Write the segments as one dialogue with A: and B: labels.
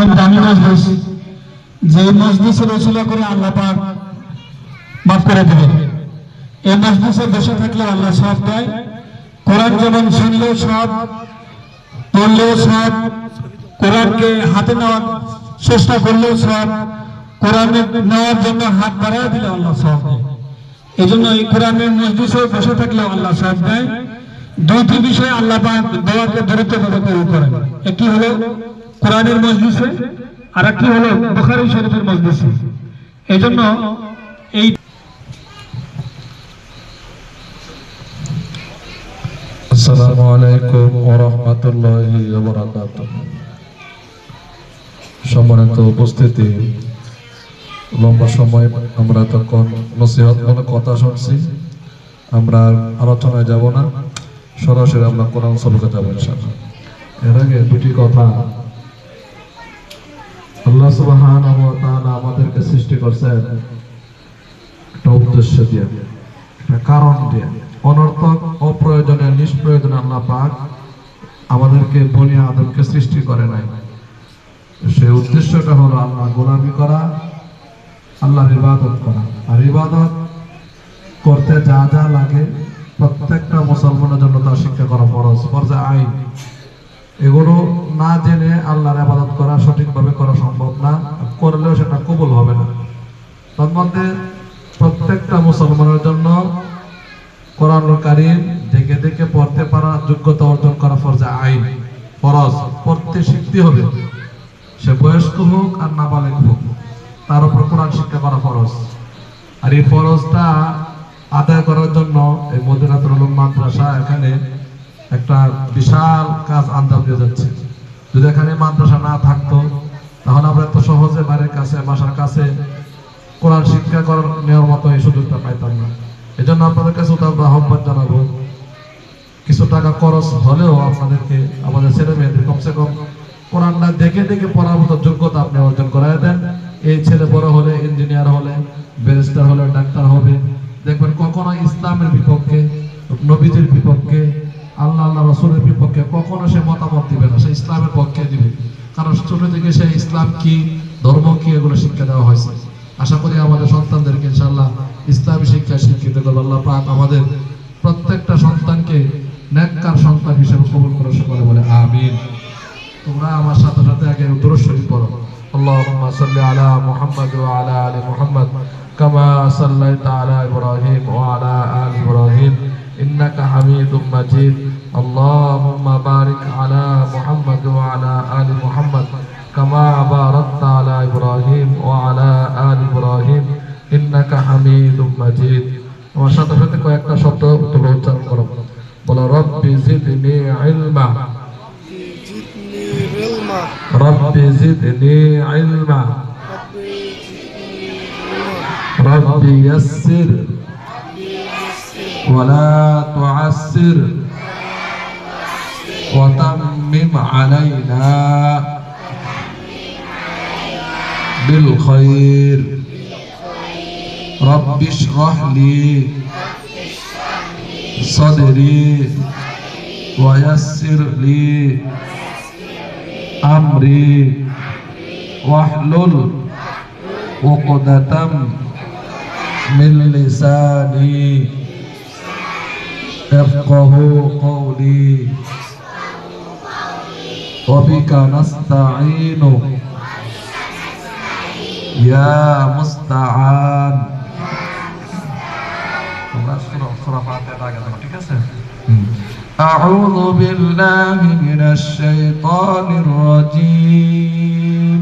A: অনেক দামি মজলিস যে মজলিসের রসুলা করে আল্লাহ পাক মাফ করে দেবেন এই মজলিসে বসে থাকলে আল্লাহ সব দেয়। কোরআন যেমন শুনলেও সব, পড়লেও সব, কোরআনকে হাতে নেওয়ার চেষ্টা করলেও সব, কোরআনে নেওয়ার জন্য হাত বাড়ায় দিলে আল্লাহ সব দেয়। এই জন্য এই কোরআনের মসজিদে বসে থাকলে আল্লাহ সব দেয়। দুইটি বিষয়ে আল্লাহ পাক দোয়াকে দ্রুতভাবে করেন। একটি হলো কোরআনের মসজিদে আর একটি হলো বুখারী শরীফের মসজিদে এই জন্য এই
B: উপস্থিতি, লম্বা সময় আমরা কথা শুনছি, আমরা আলোচনায় যাব না, সরাসরি আমরা কোরআন সবকে যাব এর আগে দুটি কথা আল্লাহ তাআলা আমাদেরকে সৃষ্টি করছেন একটা উদ্দেশ্য দিয়ে, একটা কারণ দিয়ে। অনর্থক, অপ্রয়োজনে, নিষ্প্রয়োজনে আল্লাহ পাক আমাদেরকে বনি আদমকে সৃষ্টি করে নাই। সেই উদ্দেশ্যটা হলো আল্লাহ গোলামি করা, আল্লাহর ইবাদত করা। আর ইবাদত করতে যা যা লাগে, প্রত্যেকটা মুসলমানের জন্য তার শিক্ষা করা ফরজ। ফরজে আইন। এগুলো না জেনে আল্লাহর আবাদত করা সঠিকভাবে করা সম্ভব না, করলেও সেটা কবুল হবে না। তন্মধ্যে প্রত্যেকটা মুসলমানের জন্য কোরআন কারিম দেখে দেখে পড়তে পারা যোগ্যতা অর্জন করা ফরজে আইন, ফরজ, পড়তে শিখতে হবে। সে বয়স্ক হোক আর নাবালিক হোক, তার উপর কোরআন শিক্ষা করা ফরজ। আর এই ফরজটা আদায় করার জন্য এই মদিনাতুল মাদ্রাসা এখানে একটা বিশাল কাজ আন্দাজ দিয়ে যাচ্ছে। যদি এখানে মাদ্রাসা না থাকতো, তাহলে আমরা এত সহজে বাড়ির কাছে, বাসার কাছে কোরআন শিক্ষা করার নেওয়ার মতো এই সুযোগটা পাইতাম না। এই জন্য আপনাদের কাছে আমরা আহ্বান জানাব। কিছু টাকা খরচ হলেও আপনাদেরকে, আমাদের ছেলে মেয়েদের কমসে কম কোরআনটা দেখে দেখে পড়ার মতো যোগ্যতা আপনি অর্জন করাই দেন। এই ছেলে বড় হলে, ইঞ্জিনিয়ার হলে, ব্যারিস্টার হলে, ডাক্তার হবে। দেখবেন কখনো ইসলামের বিপক্ষে, নবীজির বিপক্ষে আল্লাহ আল্লাহ রসুলের বিপক্ষে কখনো সে মতামত দিবে না সে ইসলামের পক্ষে দিবে কারণ ছোট থেকে সে ইসলাম কি ধর্ম কি এগুলো শিক্ষা দেওয়া হয়েছে আশা করি আমাদের সন্তানদেরকে ইনশাল্লাহ ইসলামী শিক্ষা শিক্ষিত করবে আল্লাহ পাক আমাদের প্রত্যেকটা সন্তানকে নেককার সন্তান হিসেবে কবুল করে সকলে বলে আমিন তোমরা আমার সাথে সাথে আগে উত্তর শরীফ পড়ো اللهم صل على محمد وعلى ال محمد كما صليت على ابراهيم وعلى ال ابراهيم انك حميد مجيد اللهم بارك على محمد وعلى ال محمد كما باركت على ابراهيم وعلى ال ابراهيم انك حميد مجيد আমার সাথে সাথে কয়েকটা শব্দ তোমরা উচ্চারণ করো বলো রব্বি জিদনি ইলমা
C: زدني علما
B: রব্বি জিদনি ইলমা ربي يسر ولا تعسر. وتمم علينا بالخير. رب اشرح لي صدري ويسر لي أمري. واحلل عقدة من لساني. يفقه قولي وبك نستعين يا مستعان أعوذ بالله من الشيطان الرجيم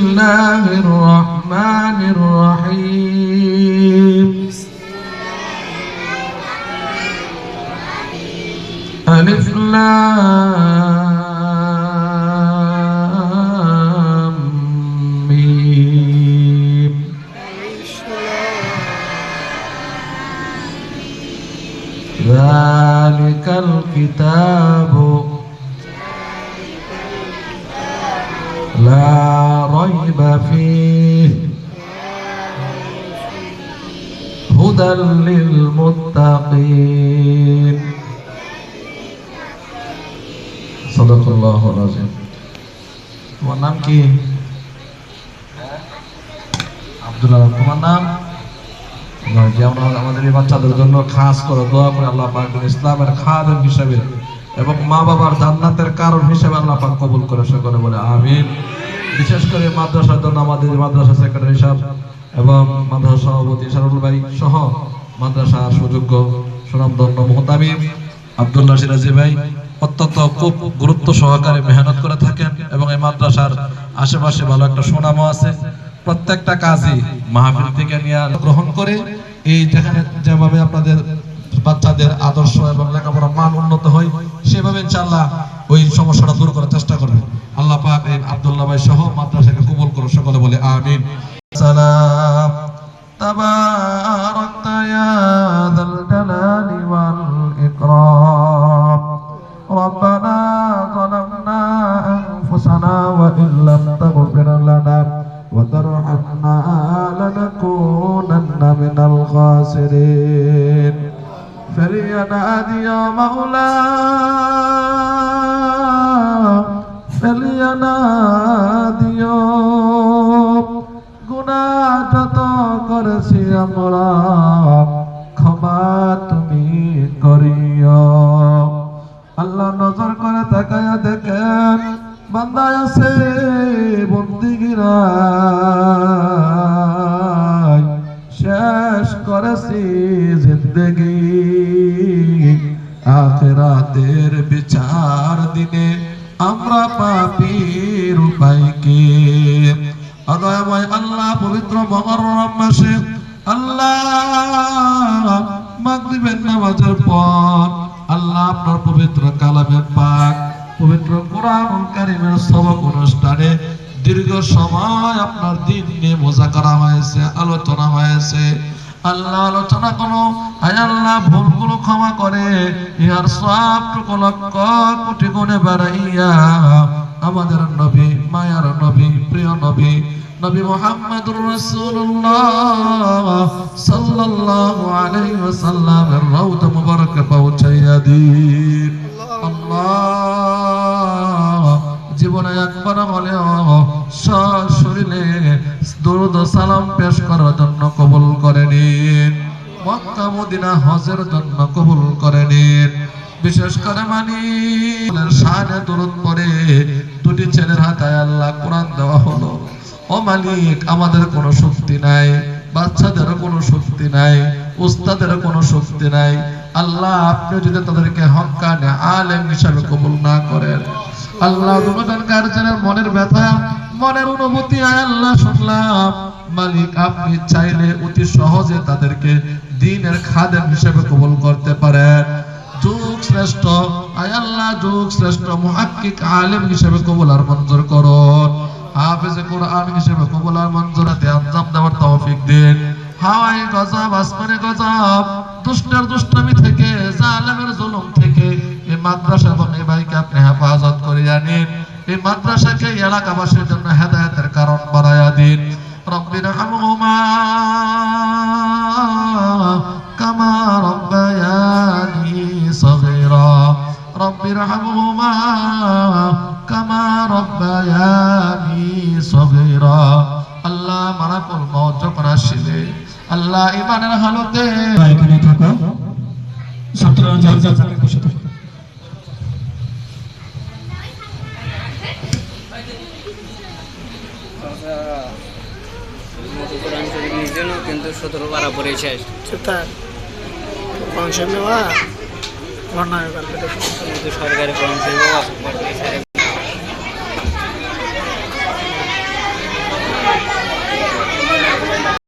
B: الله الرحمن الرحيم ألف ذلك الكتاب لا ريب فيه هدى للمتقين صدق الله العظيم তোমার নাম কি আব্দুল্লাহ তোমার নাম না, যে আমরা আমাদের এই বাচ্চাদের জন্য খাস করে দোয়া করে আল্লাহ পাক যেন ইসলামের খাদেম হিসাবে এবং মা বাবার জান্নাতের কারণ হিসেবে আল্লাহ পাক কবুল করে সকলে বলে আমিন বিশেষ করে মাদ্রাসার জন্য আমাদের মাদ্রাসা সেক্রেটারি সাহেব এবং মাদ্রাসা সভাপতি শারুল ভাই সহ মাদ্রাসা সুযোগ্য সুনামধন্য মোহতামিম আব্দুল্লাহ সিরাজি ভাই অত্যন্ত খুব গুরুত্ব সহকারে মেহনত করে থাকেন এবং এই মাদ্রাসার আশেপাশে ভালো একটা সুনামও আছে। প্রত্যেকটা কাজই মাহফিল থেকে নিয়ে গ্রহণ করে এই যেখানে যেভাবে আপনাদের বাচ্চাদের আদর্শ এবং লেখাপড়ার মান উন্নত হয়, সেভাবে ইনশাআল্লাহ ওই সমস্যাটা দূর করার চেষ্টা করবে আল্লাহ পাক এই আব্দুল্লাহ ভাই সহ মাদ্রাসাকে কবুল করো সকলে বলে আমিন সালাম تباركت يا ذا الجلال والإكرام ربنا ظلمنا أنفسنا وإن لم تغفر لنا وترحمنا لنكونن من الخاسرين فلينادي يا مولا গুনাহ যত করেছি আমরা, ক্ষমা তুমি করিও। আল্লাহ নজর করে তাকায়া দেখেন, বান্দায় আছে বন্দিগিরা। শেষ করেছি জিন্দগি। আখেরাতের বিচার দিনে আমরা পাপির উপায় কি? আল্লাহ পবিত্র মহরম মাসে আল্লাহ মাগরিবের নামাজের পর আল্লাহ আপনার পবিত্র কালামের পাক, পবিত্র কোরআন কারিমের সবক অনুষ্ঠানে দীর্ঘ সময় আপনার দিন নিয়ে মজা করা হয়েছে, আলোচনা হয়েছে। আল্লাহ আলোচনা করো আয় আল্লাহ, ভুলগুলো ক্ষমা করে। ইহার সবটুকু লক্ষ কোটি গুণে বেড়াইয়া আমাদের নবী, মায়ার নবী, প্রিয় নবী নবী মোহাম্মদুর রাসূলুল্লাহ সাল্লাল্লাহু আলাইহি ওয়াসাল্লামের রওজা মুবারক পৌঁছাইয়া দিন। আল্লাহ, জীবনে একবার হলেও সশরীরে দরুদ সালাম পেশ করার জন্য কবুল করে নিন। মক্কা, মদিনা, হজের জন্য কবুল করে নিন। বিশেষ করে মানি শানে দরুদ পরে দুটি ছেলের হাতে আল্লাহ কোরআন দেওয়া হলো। ও আমাদের কোনো শক্তি নাই, বাচ্চাদেরও কোনো শক্তি নাই, উস্তাদেরও কোনো শক্তি নাই। আল্লাহ আপনি যদি তাদেরকে হকানে, আলেম হিসাবে কবুল না করেন। আল্লাহ গার্জেনের মনের ব্যথা, মনের অনুভূতি আল্লাহ, শুনলাম। মালিক, আপনি চাইলে অতি সহজে তাদেরকে দিনের খাদেম হিসেবে কবুল করতে পারেন। যুগ শ্রেষ্ঠ, আয় আল্লাহ, যুগ শ্রেষ্ঠ, মুহাক্কিক আলেম হিসেবে কবুল আর মঞ্জুর করুন। হাফেজে কোরআন হিসেবে কবুল আর মঞ্জুরাতে আঞ্জাম দেওয়ার তৌফিক দিন। হাওয়াই গজব, আসমানে গজব, দুষ্টের দুষ্টামি থেকে, জালেমের জুলুম থেকে, এই মাদ্রাসা এবং এই ভাইকে আপনি হেফাজত করিয়া নিন। এই মাদ্রাসাকে এলাকাবাসীর জন্য হেদায়েতের কারণ বাড়াইয়া দিন। রব্বির হামহুমা কামা রব্বায়ানি সগীরা। রব্বি ইরহামহুমা কামা রব্বায়ানি সগীরা। আল্লাহ মালাকুল মউত যখন আসিবে আল্লাহ ইমানের হালতে
A: এখানে থাকো। ছাত্ররা যার যার জায়গায় বসে থাকো।
D: কিন্তু সতেরো বারা পরে শেষ
C: ঘটনা
D: কিন্তু সরকারি কোরআন শরীফ